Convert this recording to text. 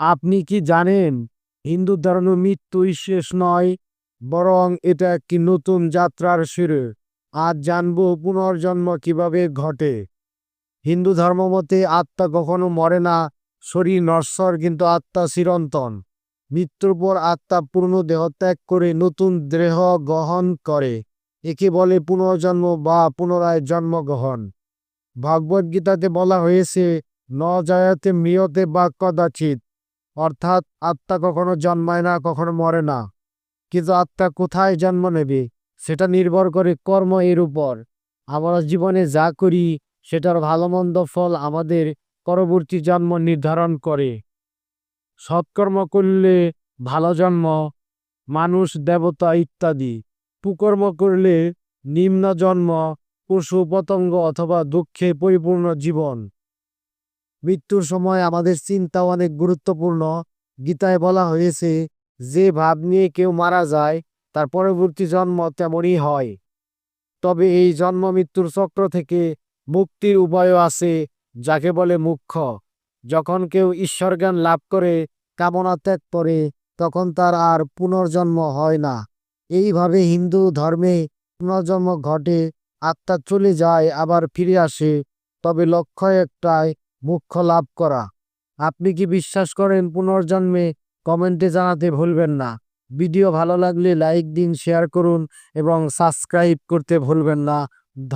আপনি কি জানেন হিন্দু ধর্ম মৃত্যুই শেষ নয়, বরং এটা একটি নতুন যাত্রার শুরু। আজ জানব পুনর্জন্ম কীভাবে ঘটে। হিন্দু ধর্ম মতে আত্মা কখনো মরে না, শরীর নশ্বর কিন্তু আত্মা চিরন্তন। মৃত্যুর পর আত্মা পূর্ণ দেহ ত্যাগ করে নতুন দেহ গ্রহণ করে, একে বলে পুনর্জন্ম বা পুনরায় জন্মগ্রহণ। ভগবদ্গীতাতে বলা হয়েছে, ন জয়াতে মৃয়তে বা কদাচিৎ। অর্থাৎ আত্মা কখনো জন্মায় না, কখনো মরে না। কিন্তু আত্মা কোথায় জন্ম নেবে, সেটা নির্ভর করে কর্ম এর উপর। আমরা জীবনে যা করি, সেটার ভালো মন্দ ফল আমাদের পরবর্তী জন্ম নির্ধারণ করে। সৎকর্ম করলে ভালো জন্ম, মানুষ, দেবতা ইত্যাদি। কুকর্ম করলে নিম্ন জন্ম, পশু, পতঙ্গ অথবা দুঃখে পরিপূর্ণ জীবন। মৃত্যুর সময় আমাদের চিন্তা অনেক গুরুত্বপূর্ণ। গীতায় বলা হয়েছে, যে ভাব নিয়ে কেউ মারা যায়, তার পরবর্তী জন্ম তেমনই হয়। তবে এই জন্ম মৃত্যুর চক্র থেকে মুক্তির উপায়ও আছে, যাকে বলে মুখ্য। যখন কেউ ঈশ্বর জ্ঞান লাভ করে, কামনা ত্যাগ করে, তখন তার আর পুনর্জন্ম হয় না। এইভাবে হিন্দু ধর্মে পুনর্জন্ম ঘটে, আত্মা চলে যায়, আবার ফিরে আসে। তবে লক্ষ্য একটাই মুখ্য লাভ করা। আপনি কি বিশ্বাস করেন পুনর্জন্মে? কমেন্টে জানাতে ভুলবেন না। ভিডিও ভালো লাগলে লাইক দিন, শেয়ার করুন এবং সাবস্ক্রাইব করতে ভুলবেন না।